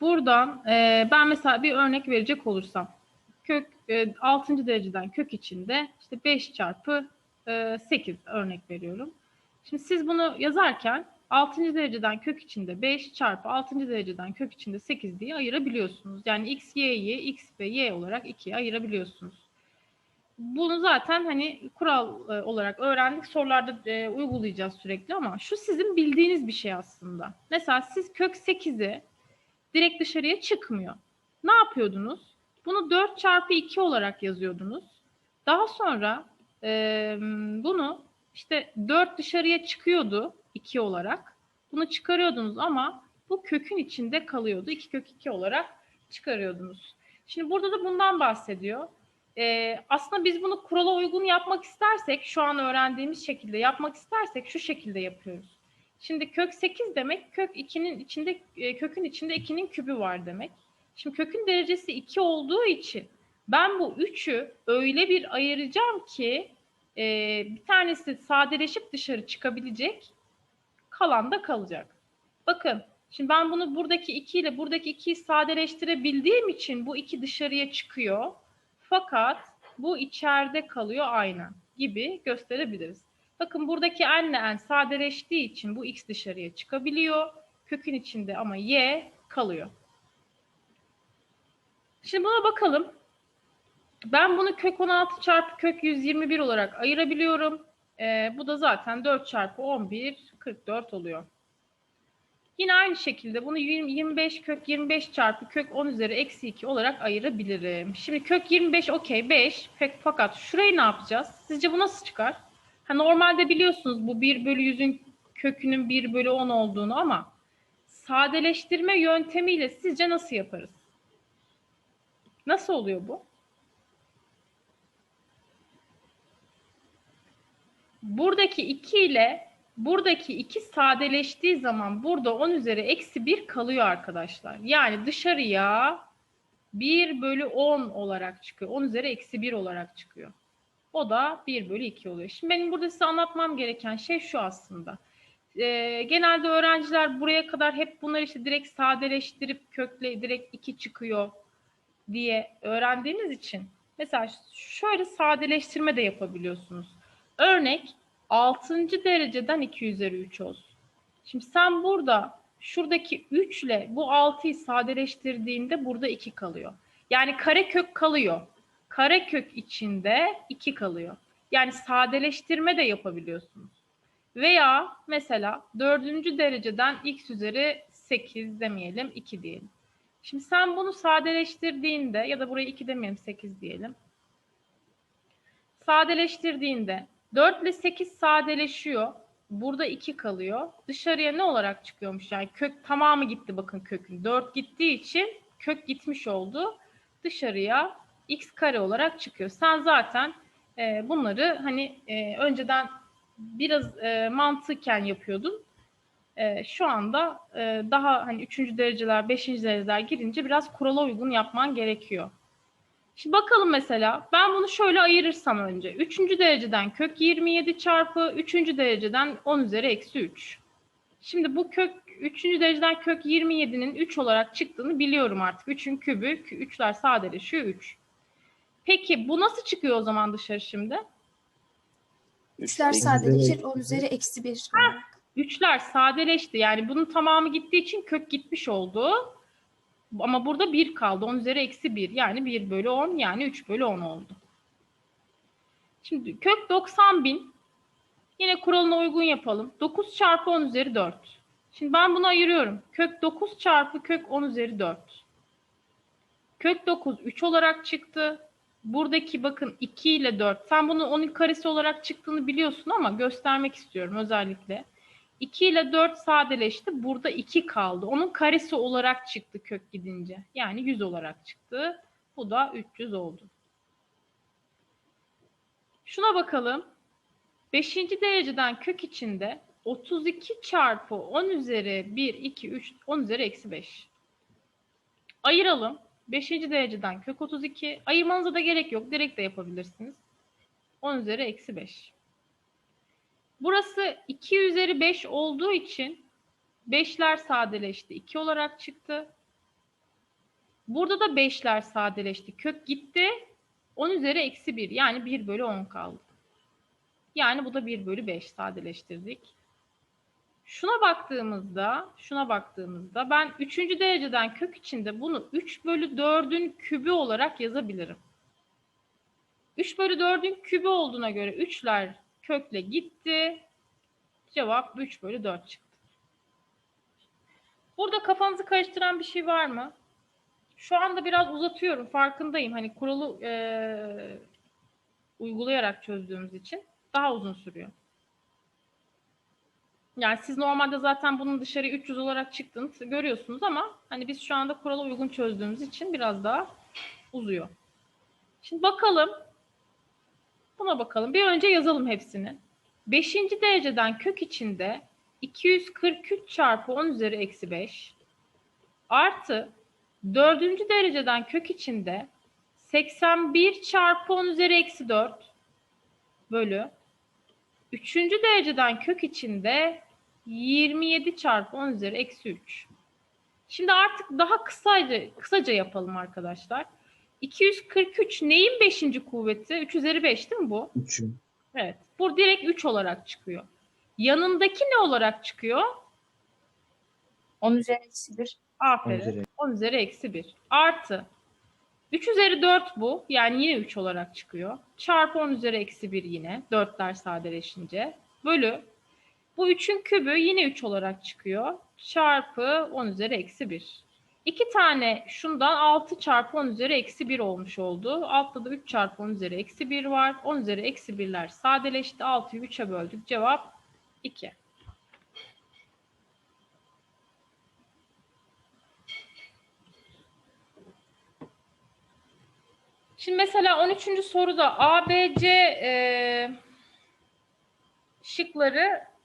buradan e, ben mesela bir örnek verecek olursam kök e, 6. dereceden kök içinde işte 5 çarpı e, 8 örnek veriyorum. Şimdi siz bunu yazarken 6. dereceden kök içinde 5 çarpı 6. dereceden kök içinde 8 diye ayırabiliyorsunuz. Yani x, y'yi x ve y olarak ikiye ayırabiliyorsunuz. Bunu zaten hani kural e, olarak öğrendik. Sorularda e, uygulayacağız sürekli ama şu sizin bildiğiniz bir şey aslında. Mesela siz kök 8'i direkt dışarıya çıkmıyor. Ne yapıyordunuz? Bunu 4 çarpı 2 olarak yazıyordunuz. Daha sonra e, bunu işte 4 dışarıya çıkıyordu 2 olarak. Bunu çıkarıyordunuz ama bu kökün içinde kalıyordu. 2 kök 2 olarak çıkarıyordunuz. Şimdi burada da bundan bahsediyor. Ee, aslında biz bunu kurala uygun yapmak istersek, şu an öğrendiğimiz şekilde yapmak istersek şu şekilde yapıyoruz. Şimdi kök 8 demek kök 2'nin içinde e, kökün içinde 2'nin kübü var demek. Şimdi kökün derecesi 2 olduğu için ben bu 3'ü öyle bir ayıracağım ki e, bir tanesi sadeleşip dışarı çıkabilecek, kalan da kalacak. Bakın şimdi ben bunu buradaki 2 ile buradaki 2'yi sadeleştirebildiğim için bu 2 dışarıya çıkıyor. Fakat bu içeride kalıyor aynen gibi gösterebiliriz. Bakın buradaki n ile n sadeleştiği için bu x dışarıya çıkabiliyor. Kökün içinde ama y kalıyor. Şimdi buna bakalım. Ben bunu kök 16 çarpı kök 121 olarak ayırabiliyorum. Ee, bu da zaten 4 çarpı 11 44 oluyor. Yine aynı şekilde bunu 25 kök 25 çarpı kök 10 üzeri eksi 2 olarak ayırabilirim. Şimdi kök 25 okey 5 fakat şurayı ne yapacağız? Sizce bu nasıl çıkar? Ha, normalde biliyorsunuz bu 1 bölü 100'ün kökünün 1 bölü 10 olduğunu ama sadeleştirme yöntemiyle sizce nasıl yaparız? Nasıl oluyor bu? Buradaki 2 ile buradaki 2 sadeleştiği zaman burada 10 üzeri eksi 1 kalıyor arkadaşlar. Yani dışarıya 1 bölü 10 olarak çıkıyor. 10 üzeri eksi 1 olarak çıkıyor. O da 1 bölü 2 oluyor. Şimdi benim burada size anlatmam gereken şey şu aslında. Ee, genelde öğrenciler buraya kadar hep bunları işte direkt sadeleştirip kökle direkt 2 çıkıyor diye öğrendiğiniz için mesela şöyle sadeleştirme de yapabiliyorsunuz. Örnek 6. dereceden 2 üzeri 3 olsun. Şimdi sen burada şuradaki 3 ile bu 6'yı sadeleştirdiğinde burada 2 kalıyor. Yani karekök kalıyor. Karekök içinde 2 kalıyor. Yani sadeleştirme de yapabiliyorsunuz. Veya mesela 4. dereceden x üzeri 8 demeyelim 2 diyelim. Şimdi sen bunu sadeleştirdiğinde ya da burayı 2 demeyelim 8 diyelim. Sadeleştirdiğinde 4 ile 8 sadeleşiyor. Burada 2 kalıyor. Dışarıya ne olarak çıkıyormuş? Yani kök tamamı gitti bakın kökün. 4 gittiği için kök gitmiş oldu. Dışarıya x kare olarak çıkıyor. Sen zaten e, bunları hani e, önceden biraz e, mantıken yapıyordun. E, şu anda e, daha hani 3. dereceler, 5. dereceler girince biraz kurala uygun yapman gerekiyor. Şimdi bakalım mesela ben bunu şöyle ayırırsam önce. Üçüncü dereceden kök 27 çarpı üçüncü dereceden 10 üzeri eksi 3. Şimdi bu kök üçüncü dereceden kök 27'nin 3 olarak çıktığını biliyorum artık. 3'ün kübü, 3'ler sadeleşiyor 3. Peki bu nasıl çıkıyor o zaman dışarı şimdi? 3'ler sadeleşir 10 üzeri eksi 1 olarak. 3'ler sadeleşti. Yani bunun tamamı gittiği için kök gitmiş oldu. Ama burada 1 kaldı. 10 üzeri eksi 1. Yani 1 bölü 10 yani 3 bölü 10 oldu. Şimdi kök 90 bin. Yine kuralına uygun yapalım. 9 çarpı 10 üzeri 4. Şimdi ben bunu ayırıyorum. Kök 9 çarpı kök 10 üzeri 4. Kök 9 3 olarak çıktı. Buradaki bakın 2 ile 4. Sen bunu 10'un karesi olarak çıktığını biliyorsun ama göstermek istiyorum özellikle. 2 ile 4 sadeleşti. Burada 2 kaldı. Onun karesi olarak çıktı kök gidince. Yani 100 olarak çıktı. Bu da 300 oldu. Şuna bakalım. 5. dereceden kök içinde 32 çarpı 10 üzeri 1, 2, 3, 10 üzeri eksi 5. Ayıralım. 5. dereceden kök 32. Ayırmanıza da gerek yok. Direkt de yapabilirsiniz. 10 üzeri eksi 5. Burası 2 üzeri 5 olduğu için 5'ler sadeleşti. 2 olarak çıktı. Burada da 5'ler sadeleşti. Kök gitti. 10 üzeri eksi 1. Yani 1 bölü 10 kaldı. Yani bu da 1 bölü 5 sadeleştirdik. Şuna baktığımızda, şuna baktığımızda ben 3. dereceden kök içinde bunu 3 bölü 4'ün kübü olarak yazabilirim. 3 bölü 4'ün kübü olduğuna göre 3'ler kökle gitti. Cevap 3 bölü 4 çıktı. Burada kafanızı karıştıran bir şey var mı? Şu anda biraz uzatıyorum farkındayım. Hani kuralı eee, uygulayarak çözdüğümüz için daha uzun sürüyor. Yani siz normalde zaten bunun dışarıya 300 olarak çıktığını görüyorsunuz ama hani biz şu anda kurala uygun çözdüğümüz için biraz daha uzuyor. Şimdi bakalım. Buna bakalım. Bir önce yazalım hepsini. 5. dereceden kök içinde 243 çarpı 10 üzeri eksi 5 artı 4. dereceden kök içinde 81 çarpı 10 üzeri eksi 4 bölü 3. dereceden kök içinde 27 çarpı 10 üzeri eksi 3. Şimdi artık daha kısaca, kısaca yapalım arkadaşlar. 243 neyin 5. kuvveti? 3 üzeri 5 değil mi bu? 3. Evet. Bu direkt 3 olarak çıkıyor. Yanındaki ne olarak çıkıyor? 10 üzeri eksi 1. Aferin. 10 üzeri. 10 üzeri eksi 1. Artı 3 üzeri 4 bu. Yani yine 3 olarak çıkıyor. Çarpı 10 üzeri eksi 1 yine. 4'ler sadeleşince. Bölü. Bu 3'ün kübü yine 3 olarak çıkıyor. Çarpı 10 üzeri eksi 1. İki tane şundan 6 çarpı 10 üzeri eksi 1 olmuş oldu. Altta da 3 çarpı 10 üzeri eksi 1 var. 10 üzeri eksi 1'ler sadeleşti. 6'yı 3'e böldük. Cevap 2. Şimdi mesela 13. soruda A, B, C e, şıklarını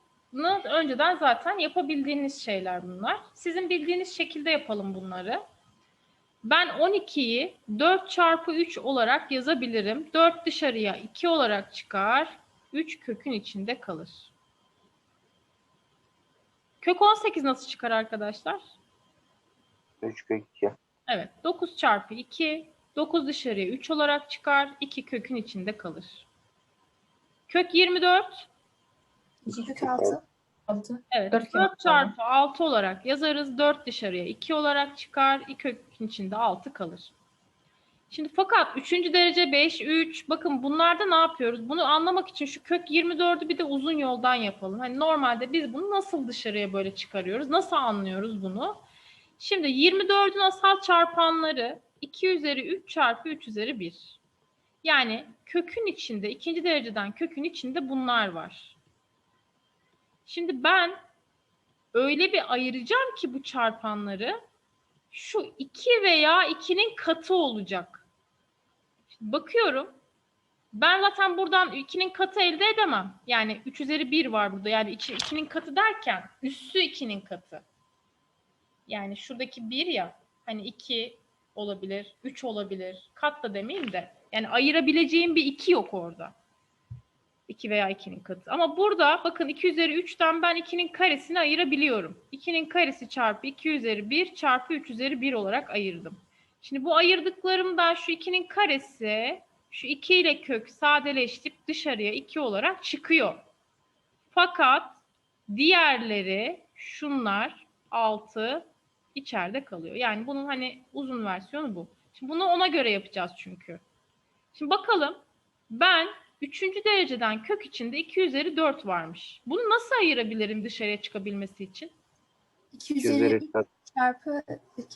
önceden zaten yapabildiğiniz şeyler bunlar. Sizin bildiğiniz şekilde yapalım bunları. Ben 12'yi 4 çarpı 3 olarak yazabilirim. 4 dışarıya 2 olarak çıkar. 3 kökün içinde kalır. Kök 18 nasıl çıkar arkadaşlar? 3 kök 2. Evet. 9 çarpı 2. 9 dışarıya 3 olarak çıkar. 2 kökün içinde kalır. Kök 24. 2 kök 6. 6. Evet. Dört 4, kök çarpı 6 olarak yazarız. 4 dışarıya 2 olarak çıkar. 2 kökün içinde 6 kalır. Şimdi fakat 3. derece 5, 3. Bakın bunlarda ne yapıyoruz? Bunu anlamak için şu kök 24'ü bir de uzun yoldan yapalım. Hani normalde biz bunu nasıl dışarıya böyle çıkarıyoruz? Nasıl anlıyoruz bunu? Şimdi 24'ün asal çarpanları 2 üzeri 3 çarpı 3 üzeri 1. Yani kökün içinde, ikinci dereceden kökün içinde bunlar var. Şimdi ben öyle bir ayıracağım ki bu çarpanları şu 2 veya 2'nin katı olacak. Şimdi bakıyorum. Ben zaten buradan 2'nin katı elde edemem. Yani 3 üzeri 1 var burada. Yani 2'nin katı derken üssü 2'nin katı. Yani şuradaki 1 ya hani 2 olabilir, 3 olabilir. Kat da demeyeyim de. Yani ayırabileceğim bir 2 yok orada. 2 veya 2'nin katı. Ama burada bakın 2 üzeri 3'ten ben 2'nin karesini ayırabiliyorum. 2'nin karesi çarpı 2 üzeri 1 çarpı 3 üzeri 1 olarak ayırdım. Şimdi bu ayırdıklarımdan şu 2'nin karesi şu 2 ile kök sadeleştik dışarıya 2 olarak çıkıyor. Fakat diğerleri şunlar 6 içeride kalıyor. Yani bunun hani uzun versiyonu bu. Şimdi bunu ona göre yapacağız çünkü. Şimdi bakalım ben 3. dereceden kök içinde 2 üzeri 4 varmış. Bunu nasıl ayırabilirim dışarıya çıkabilmesi için? 2 2 üzeri üzeri 3 kat. çarpı 2.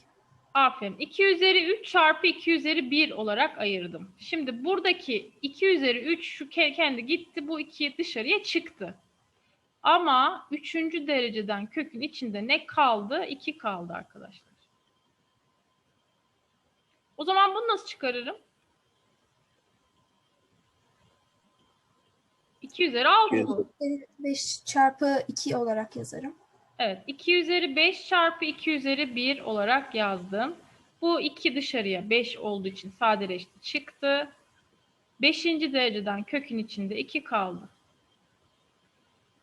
Aferin. 2 üzeri 3 çarpı 2 üzeri 1 olarak ayırdım. Şimdi buradaki 2 üzeri 3 şu ke- kendi gitti. Bu 2 dışarıya çıktı. Ama 3. dereceden kökün içinde ne kaldı? 2 kaldı arkadaşlar. O zaman bunu nasıl çıkarırım? 2 üzeri 6 2 bu. 5 çarpı 2 olarak yazarım. Evet. 2 üzeri 5 çarpı 2 üzeri 1 olarak yazdım. Bu 2 dışarıya 5 olduğu için sadeleşti çıktı. 5. dereceden kökün içinde 2 kaldı.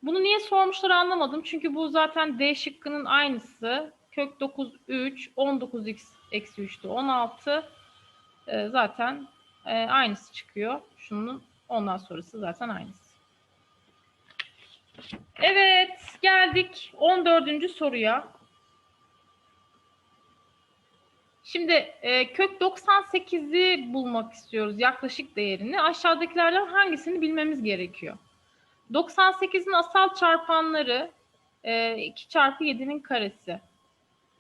Bunu niye sormuşlar anlamadım. Çünkü bu zaten D şıkkının aynısı. Kök 9 3. 19x eksi 3'te 16. Ee, zaten e, aynısı çıkıyor. Şunun ondan sonrası zaten aynısı. Evet geldik 14. soruya. Şimdi e, kök 98'i bulmak istiyoruz yaklaşık değerini. Aşağıdakilerden hangisini bilmemiz gerekiyor? 98'in asal çarpanları e, 2 çarpı 7'nin karesi.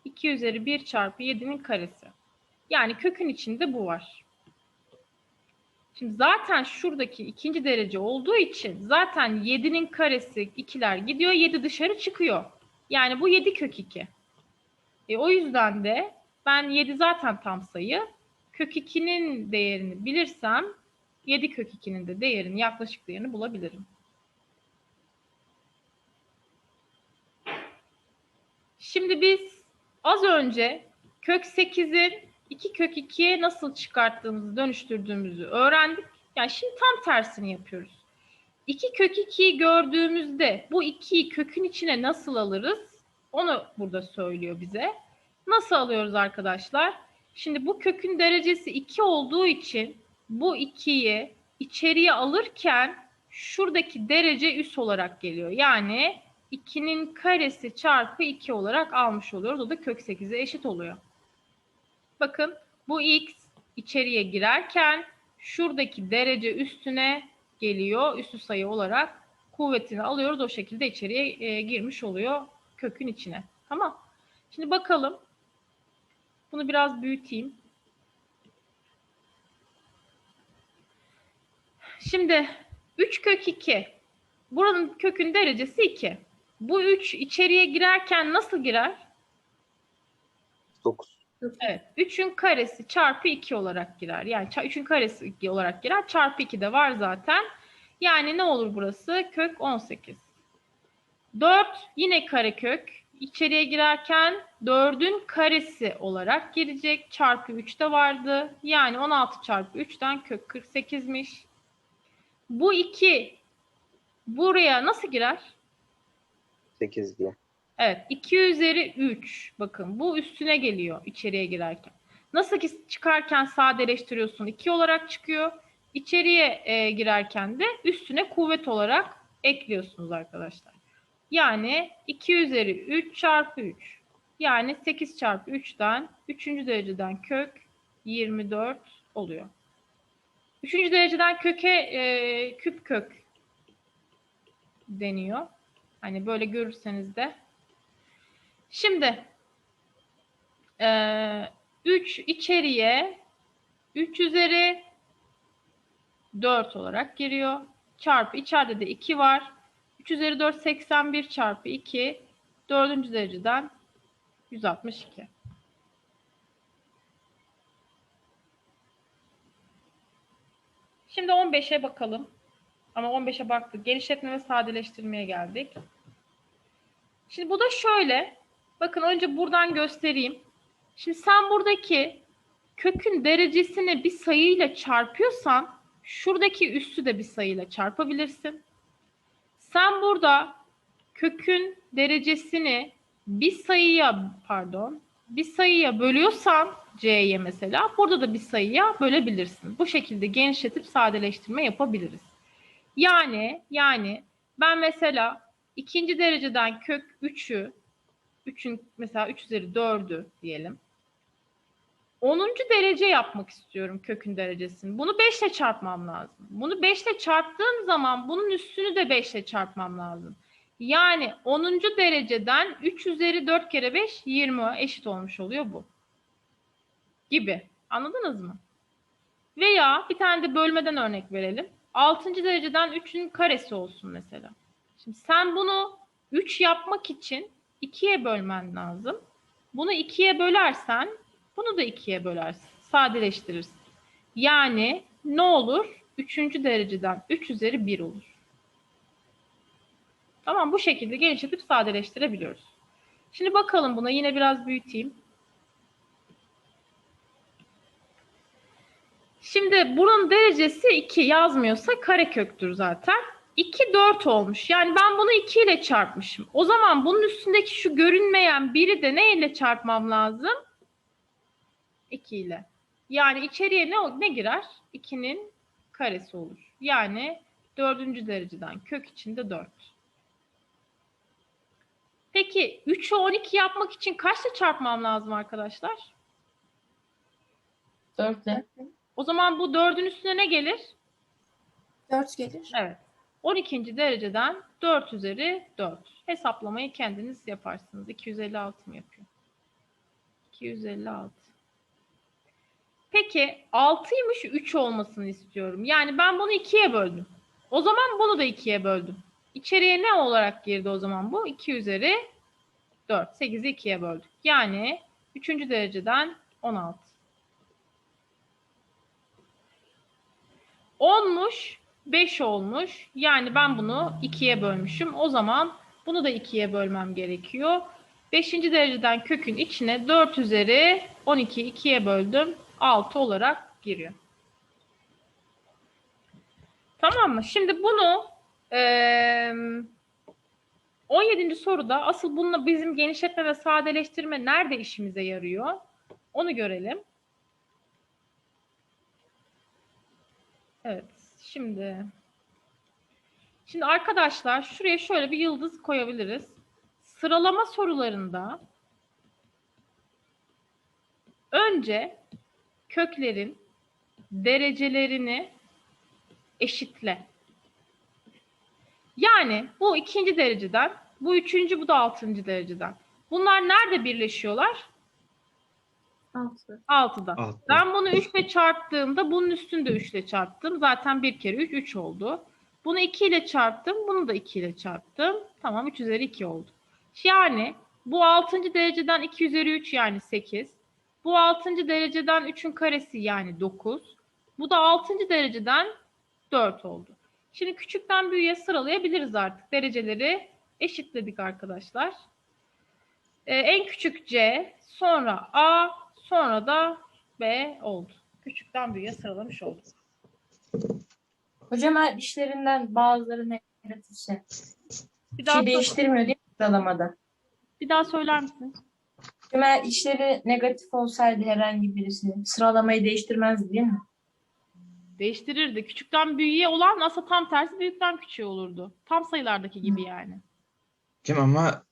2 üzeri 1 çarpı 7'nin karesi. Yani kökün içinde bu var. Şimdi zaten şuradaki ikinci derece olduğu için zaten 7'nin karesi 2'ler gidiyor. 7 dışarı çıkıyor. Yani bu 7 kök 2. E, o yüzden de ben 7 zaten tam sayı. Kök 2'nin değerini bilirsem 7 kök 2'nin de değerini yaklaşık değerini bulabilirim. Şimdi biz az önce kök 8'in 2 kök 2'ye nasıl çıkarttığımızı, dönüştürdüğümüzü öğrendik. Yani şimdi tam tersini yapıyoruz. 2 kök 2'yi gördüğümüzde bu 2'yi kökün içine nasıl alırız? Onu burada söylüyor bize. Nasıl alıyoruz arkadaşlar? Şimdi bu kökün derecesi 2 olduğu için bu 2'yi içeriye alırken şuradaki derece üs olarak geliyor. Yani 2'nin karesi çarpı 2 olarak almış oluyoruz. O da kök 8'e eşit oluyor. Bakın bu x içeriye girerken şuradaki derece üstüne geliyor. Üstü sayı olarak kuvvetini alıyoruz. O şekilde içeriye e, girmiş oluyor kökün içine. Tamam. Şimdi bakalım. Bunu biraz büyüteyim. Şimdi 3 kök 2. Buranın kökün derecesi 2. Bu 3 içeriye girerken nasıl girer? 9. Evet. 3'ün karesi çarpı 2 olarak girer. Yani 3'ün karesi 2 olarak girer. Çarpı 2 de var zaten. Yani ne olur burası? Kök 18. 4 yine karekök. İçeriye girerken 4'ün karesi olarak girecek. Çarpı 3 de vardı. Yani 16 çarpı 3'ten kök 48'miş. Bu 2 buraya nasıl girer? 8 diye. Evet 2 üzeri 3 bakın bu üstüne geliyor içeriye girerken. Nasıl ki çıkarken sadeleştiriyorsun 2 olarak çıkıyor. İçeriye e, girerken de üstüne kuvvet olarak ekliyorsunuz arkadaşlar. Yani 2 üzeri 3 çarpı 3. Yani 8 çarpı 3'ten 3. dereceden kök 24 oluyor. 3. dereceden köke e, küp kök deniyor. Hani böyle görürseniz de Şimdi 3 içeriye 3 üzeri 4 olarak giriyor. Çarpı içeride de 2 var. 3 üzeri 4 81 çarpı 2 4. dereceden 162. Şimdi 15'e bakalım. Ama 15'e baktık. Genişletme ve sadeleştirmeye geldik. Şimdi bu da şöyle. Bakın önce buradan göstereyim. Şimdi sen buradaki kökün derecesini bir sayıyla çarpıyorsan şuradaki üssü de bir sayıyla çarpabilirsin. Sen burada kökün derecesini bir sayıya pardon bir sayıya bölüyorsan c'ye mesela burada da bir sayıya bölebilirsin. Bu şekilde genişletip sadeleştirme yapabiliriz. Yani yani ben mesela ikinci dereceden kök 3'ü 3'ün mesela 3 üzeri 4'ü diyelim. 10. derece yapmak istiyorum kökün derecesini. Bunu 5 ile çarpmam lazım. Bunu 5 ile çarptığım zaman bunun üstünü de 5 ile çarpmam lazım. Yani 10. dereceden 3 üzeri 4 kere 5 20 eşit olmuş oluyor bu. Gibi. Anladınız mı? Veya bir tane de bölmeden örnek verelim. 6. dereceden 3'ün karesi olsun mesela. Şimdi sen bunu 3 yapmak için 2'ye bölmen lazım. Bunu 2'ye bölersen bunu da 2'ye bölersin. Sadeleştirirsin. Yani ne olur? 3. dereceden 3 üzeri 1 olur. Tamam bu şekilde genişletip sadeleştirebiliyoruz. Şimdi bakalım buna yine biraz büyüteyim. Şimdi buranın derecesi 2 yazmıyorsa kareköktür zaten. 2 4 olmuş. Yani ben bunu 2 ile çarpmışım. O zaman bunun üstündeki şu görünmeyen biri de ne ile çarpmam lazım? 2 ile. Yani içeriye ne ne girer? 2'nin karesi olur. Yani dördüncü dereceden kök içinde 4. Peki 3'ü 12 yapmak için kaçla çarpmam lazım arkadaşlar? 4 ile. O zaman bu 4'ün üstüne ne gelir? 4 gelir. Evet. 12. dereceden 4 üzeri 4. Hesaplamayı kendiniz yaparsınız. 256 mı yapıyor? 256. Peki 6'ymış 3 olmasını istiyorum. Yani ben bunu 2'ye böldüm. O zaman bunu da 2'ye böldüm. İçeriye ne olarak girdi o zaman bu? 2 üzeri 4. 8'i 2'ye böldük. Yani 3. dereceden 16. 10'muş 5 olmuş. Yani ben bunu 2'ye bölmüşüm. O zaman bunu da 2'ye bölmem gerekiyor. 5. dereceden kökün içine 4 üzeri 12 2'ye böldüm. 6 olarak giriyor. Tamam mı? Şimdi bunu eee 17. soruda asıl bununla bizim genişletme ve sadeleştirme nerede işimize yarıyor? Onu görelim. Evet. Şimdi Şimdi arkadaşlar şuraya şöyle bir yıldız koyabiliriz. Sıralama sorularında önce köklerin derecelerini eşitle. Yani bu ikinci dereceden, bu üçüncü, bu da altıncı dereceden. Bunlar nerede birleşiyorlar? 6. Altıda. Altı. Ben bunu 3 ile çarptığımda bunun üstünde 3 ile çarptım. Zaten bir kere 3, 3 oldu. Bunu 2 ile çarptım. Bunu da 2 ile çarptım. Tamam 3 üzeri 2 oldu. Yani bu 6. dereceden 2 üzeri 3 yani 8. Bu 6. dereceden 3'ün karesi yani 9. Bu da 6. dereceden 4 oldu. Şimdi küçükten büyüğe sıralayabiliriz artık. Dereceleri eşitledik arkadaşlar. Ee, en küçük C, sonra A, sonra da B oldu. Küçükten büyüğe sıralamış olduk. Hocam işlerinden bazıları negatifse Bir bir daha, şey değiştirmiyor değil mi sıralamada? bir daha söyler misin? Hocam eğer işleri negatif olsaydı herhangi birisi sıralamayı değiştirmezdi değil mi? Değiştirirdi. Küçükten büyüğe olan aslında tam tersi büyükten küçüğe olurdu. Tam sayılardaki gibi yani. Hocam ama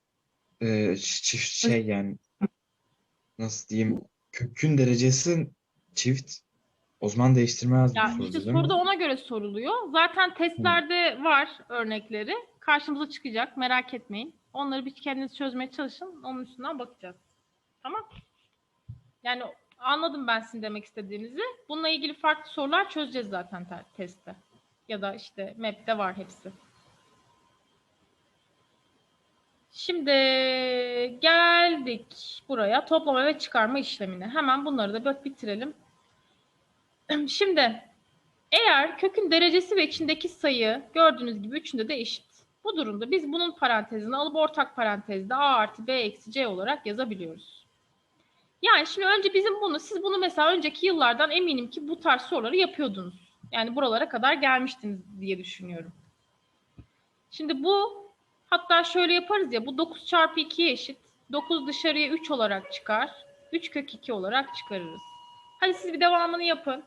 e, çift şey yani nasıl diyeyim kökün derecesi çift. O zaman değiştirmez Ya bu soruda işte soruda ona göre soruluyor. Zaten testlerde var örnekleri. Karşımıza çıkacak. Merak etmeyin. Onları bir kendiniz çözmeye çalışın. Onun üstünden bakacağız. Tamam. Yani anladım ben sizin demek istediğinizi. Bununla ilgili farklı sorular çözeceğiz zaten te- testte. Ya da işte map'te var hepsi. Şimdi geldik buraya toplama ve çıkarma işlemine. Hemen bunları da bitirelim. Şimdi eğer kökün derecesi ve içindeki sayı gördüğünüz gibi üçünde de eşit. Bu durumda biz bunun parantezini alıp ortak parantezde a artı b eksi c olarak yazabiliyoruz. Yani şimdi önce bizim bunu, siz bunu mesela önceki yıllardan eminim ki bu tarz soruları yapıyordunuz. Yani buralara kadar gelmiştiniz diye düşünüyorum. Şimdi bu hatta şöyle yaparız ya bu 9 çarpı 2'ye eşit. 9 dışarıya 3 olarak çıkar. 3 kök 2 olarak çıkarırız. Hadi siz bir devamını yapın.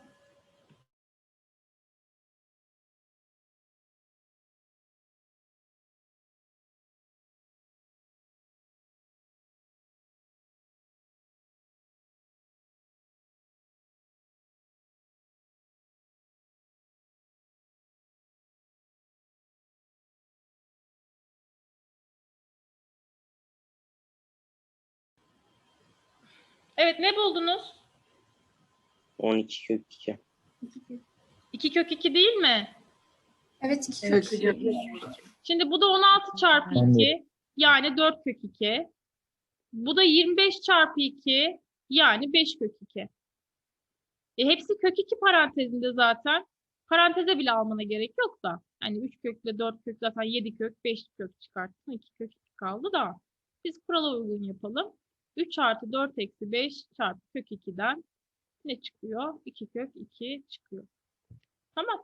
Evet ne buldunuz? 12 kök 2. 2 kök 2 değil mi? Evet 2 Evet kök. hocam. Şimdi bu da 16 çarpı Ben de. 2 yani 4 kök 2. Bu da 25 çarpı 2 yani 5 kök 2. E hepsi kök 2 parantezinde zaten. Paranteze bile almana gerek yok da. Yani 3 kökle 4 kök zaten 7 kök 5 kök çıkarttın. 2 kök 2 kaldı da. Biz kurala uygun yapalım. 3 artı 4 eksi 5 çarpı kök 2'den ne çıkıyor? 2 kök 2 çıkıyor. Tamam.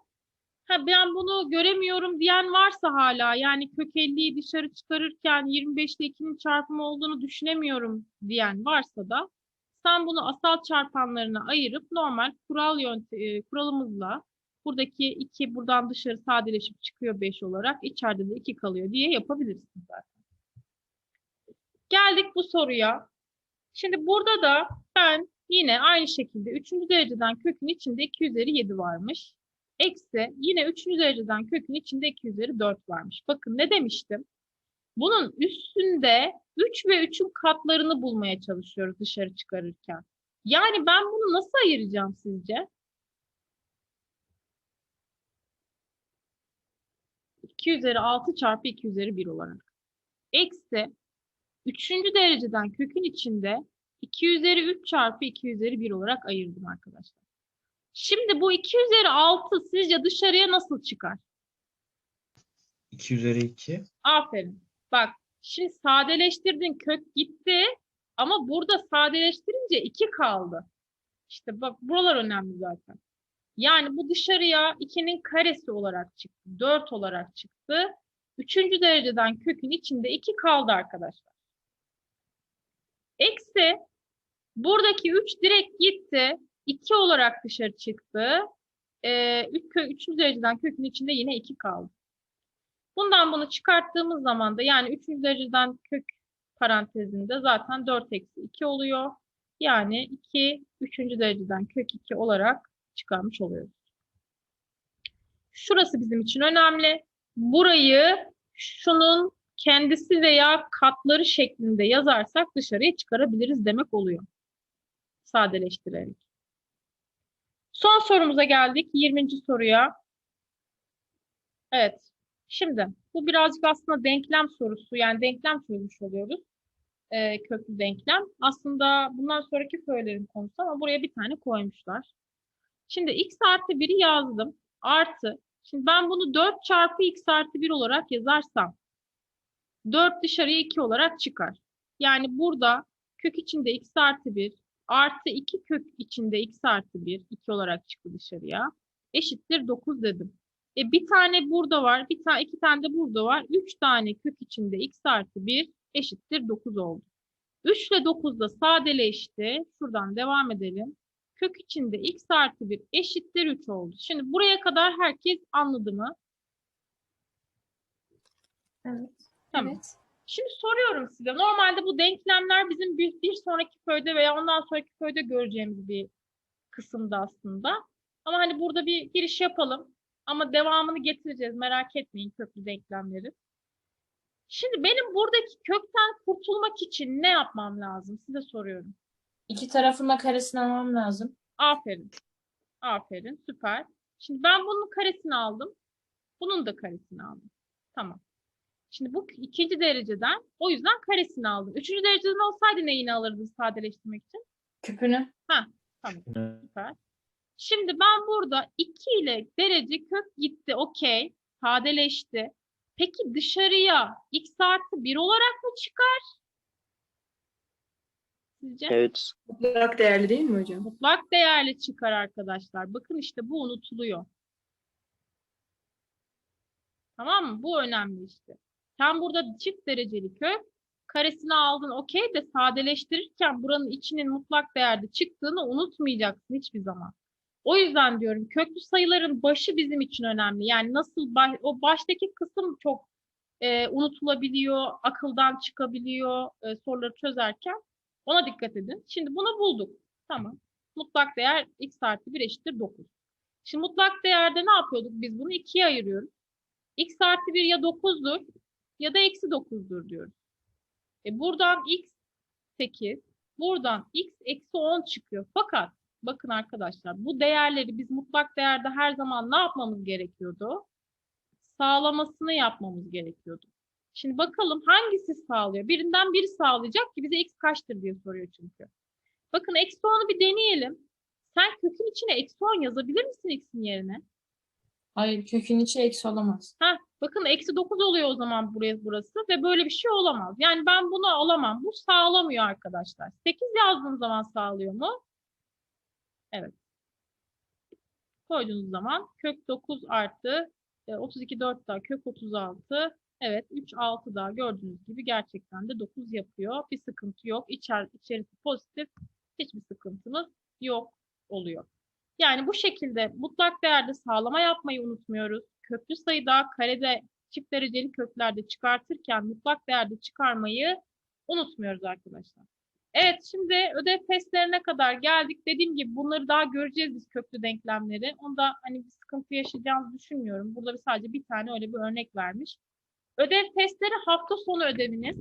Ha ben bunu göremiyorum diyen varsa hala yani kök 50'yi dışarı çıkarırken 25 ile 2'nin çarpımı olduğunu düşünemiyorum diyen varsa da sen bunu asal çarpanlarına ayırıp normal kural yönte e, kuralımızla buradaki 2 buradan dışarı sadeleşip çıkıyor 5 olarak içeride de 2 kalıyor diye yapabilirsin zaten. Geldik bu soruya. Şimdi burada da ben yine aynı şekilde 3. dereceden kökün içinde 2 üzeri 7 varmış. Eksi yine 3. dereceden kökün içinde 2 üzeri 4 varmış. Bakın ne demiştim? Bunun üstünde 3 ve 3'ün katlarını bulmaya çalışıyoruz dışarı çıkarırken. Yani ben bunu nasıl ayıracağım sizce? 2 üzeri 6 çarpı 2 üzeri 1 olarak. Eksi 3. dereceden kökün içinde 2 üzeri 3 çarpı 2 üzeri 1 olarak ayırdım arkadaşlar. Şimdi bu 2 üzeri 6 sizce dışarıya nasıl çıkar? 2 üzeri 2. Aferin. Bak şimdi sadeleştirdin kök gitti ama burada sadeleştirince 2 kaldı. İşte bak buralar önemli zaten. Yani bu dışarıya 2'nin karesi olarak çıktı. 4 olarak çıktı. Üçüncü dereceden kökün içinde 2 kaldı arkadaşlar. Eksi buradaki 3 direkt gitti. 2 olarak dışarı çıktı. Ee, üç kö- üçüncü dereceden kökün içinde yine 2 kaldı. Bundan bunu çıkarttığımız zaman da yani 3. dereceden kök parantezinde zaten 4 eksi 2 oluyor. Yani 2 3. dereceden kök 2 olarak çıkarmış oluyoruz. Şurası bizim için önemli. Burayı şunun kendisi veya katları şeklinde yazarsak dışarıya çıkarabiliriz demek oluyor. Sadeleştirerek. Son sorumuza geldik. 20. soruya. Evet. Şimdi bu birazcık aslında denklem sorusu. Yani denklem çözmüş oluyoruz. Ee, köklü denklem. Aslında bundan sonraki söylerim konusu ama buraya bir tane koymuşlar. Şimdi x artı 1'i yazdım. Artı. Şimdi ben bunu 4 çarpı x artı 1 olarak yazarsam 4 dışarıya 2 olarak çıkar. Yani burada kök içinde x artı 1 artı 2 kök içinde x artı 1 2 olarak çıktı dışarıya. Eşittir 9 dedim. E bir tane burada var, bir tane iki tane de burada var. 3 tane kök içinde x artı 1 eşittir 9 oldu. 3 ile 9 da sadeleşti. Şuradan devam edelim. Kök içinde x artı 1 eşittir 3 oldu. Şimdi buraya kadar herkes anladı mı? Evet. Tamam. Evet. Şimdi soruyorum size. Normalde bu denklemler bizim bir, bir sonraki köyde veya ondan sonraki köyde göreceğimiz bir kısımda aslında. Ama hani burada bir giriş yapalım. Ama devamını getireceğiz. Merak etmeyin köklü denklemleri. Şimdi benim buradaki kökten kurtulmak için ne yapmam lazım? Size soruyorum. İki tarafın da karesini almam lazım. Aferin. Aferin. Süper. Şimdi ben bunun karesini aldım. Bunun da karesini aldım. Tamam. Şimdi bu ikinci dereceden o yüzden karesini aldım. Üçüncü dereceden olsaydı neyini alırdın sadeleştirmek için? Küpünü. Tamam. Süper. Şimdi ben burada 2 ile derece kök gitti. Okey. Sadeleşti. Peki dışarıya x artı 1 olarak mı çıkar? Sizce? Evet. Mutlak değerli değil mi hocam? Mutlak değerli çıkar arkadaşlar. Bakın işte bu unutuluyor. Tamam mı? Bu önemli işte. Sen burada çift dereceli kök karesini aldın okey de sadeleştirirken buranın içinin mutlak değerde çıktığını unutmayacaksın hiçbir zaman. O yüzden diyorum köklü sayıların başı bizim için önemli. Yani nasıl baş- o baştaki kısım çok e, unutulabiliyor, akıldan çıkabiliyor e, soruları çözerken. Ona dikkat edin. Şimdi bunu bulduk. Tamam. Mutlak değer x artı 1 eşittir 9. Şimdi mutlak değerde ne yapıyorduk? Biz bunu ikiye ayırıyoruz. x artı 1 ya 9'dur ya da eksi 9'dur diyoruz. E buradan x 8, buradan x eksi 10 çıkıyor. Fakat bakın arkadaşlar bu değerleri biz mutlak değerde her zaman ne yapmamız gerekiyordu? Sağlamasını yapmamız gerekiyordu. Şimdi bakalım hangisi sağlıyor? Birinden biri sağlayacak ki bize x kaçtır diye soruyor çünkü. Bakın eksi 10'u bir deneyelim. Sen kökün içine eksi 10 yazabilir misin x'in yerine? Hayır kökün içi eksi olamaz. Heh, bakın eksi 9 oluyor o zaman buraya burası ve böyle bir şey olamaz. Yani ben bunu alamam. Bu sağlamıyor arkadaşlar. 8 yazdığım zaman sağlıyor mu? Evet. koyduğunuz zaman kök 9 artı e, 32 4 daha kök 36 evet 3 6 daha gördüğünüz gibi gerçekten de 9 yapıyor. Bir sıkıntı yok. İçer, içerisi pozitif. Hiçbir sıkıntımız yok oluyor. Yani bu şekilde mutlak değerde sağlama yapmayı unutmuyoruz. Köklü sayıda karede çift dereceli köklerde çıkartırken mutlak değerde çıkarmayı unutmuyoruz arkadaşlar. Evet şimdi ödev testlerine kadar geldik. Dediğim gibi bunları daha göreceğiz biz köklü denklemleri. Onda hani bir sıkıntı yaşayacağımızı düşünmüyorum. Burada sadece bir tane öyle bir örnek vermiş. Ödev testleri hafta sonu ödeviniz.